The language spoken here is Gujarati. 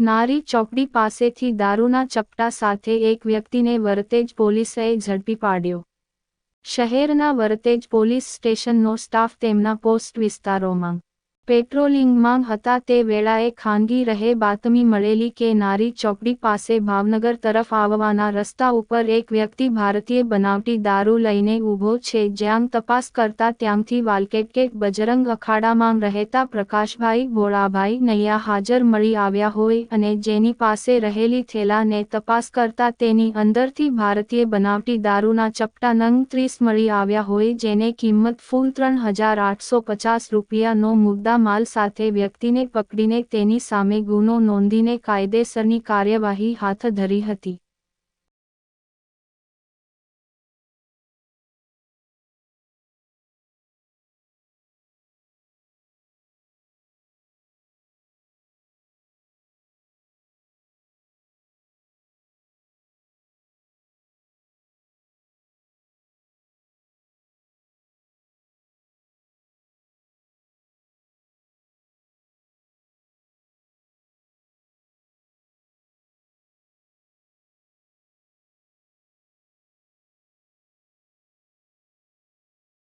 નારી ચોકડી પાસેથી દારૂના ચપટા સાથે એક વ્યક્તિને વરતેજ પોલીસએ ઝડપી પાડ્યો. શહેરના વરતેજ પોલીસ સ્ટેશનનો સ્ટાફ તેમના પોસ્ટ વિસ્તારોમાં પેટ્રોલિંગમાં હતા તે વેળાએ ખાનગી રહે બાતમી મળેલી કે નારી ચોકડી પાસે ભાવનગર તરફ આવવાના રસ્તા ઉપર એક વ્યક્તિ ભારતીય બનાવટી દારૂ લઈને ઊભો છે. જ્યાં તપાસ કરતા ત્યાંથી વાલકેટકેટ બજરંગ અખાડામાં રહેતા પ્રકાશભાઈ ભોળાભાઈ નૈયા હાજર મળી આવ્યા હોય અને જેની પાસે રહેલી થેલાને તપાસ કરતા તેની અંદરથી ભારતીય બનાવટી દારૂના ચપટા નંગ ત્રીસ મળી આવ્યા હોય જેને કિંમત ફૂલ ત્રણ હજાર આઠસો પચાસ રૂપિયાનો મુદ્દા માલ સાથે વ્યક્તિને પકડીને તેની સામે ગુનો નોંધીને કાયદેસરની કાર્યવાહી હાથ ધરી હતી.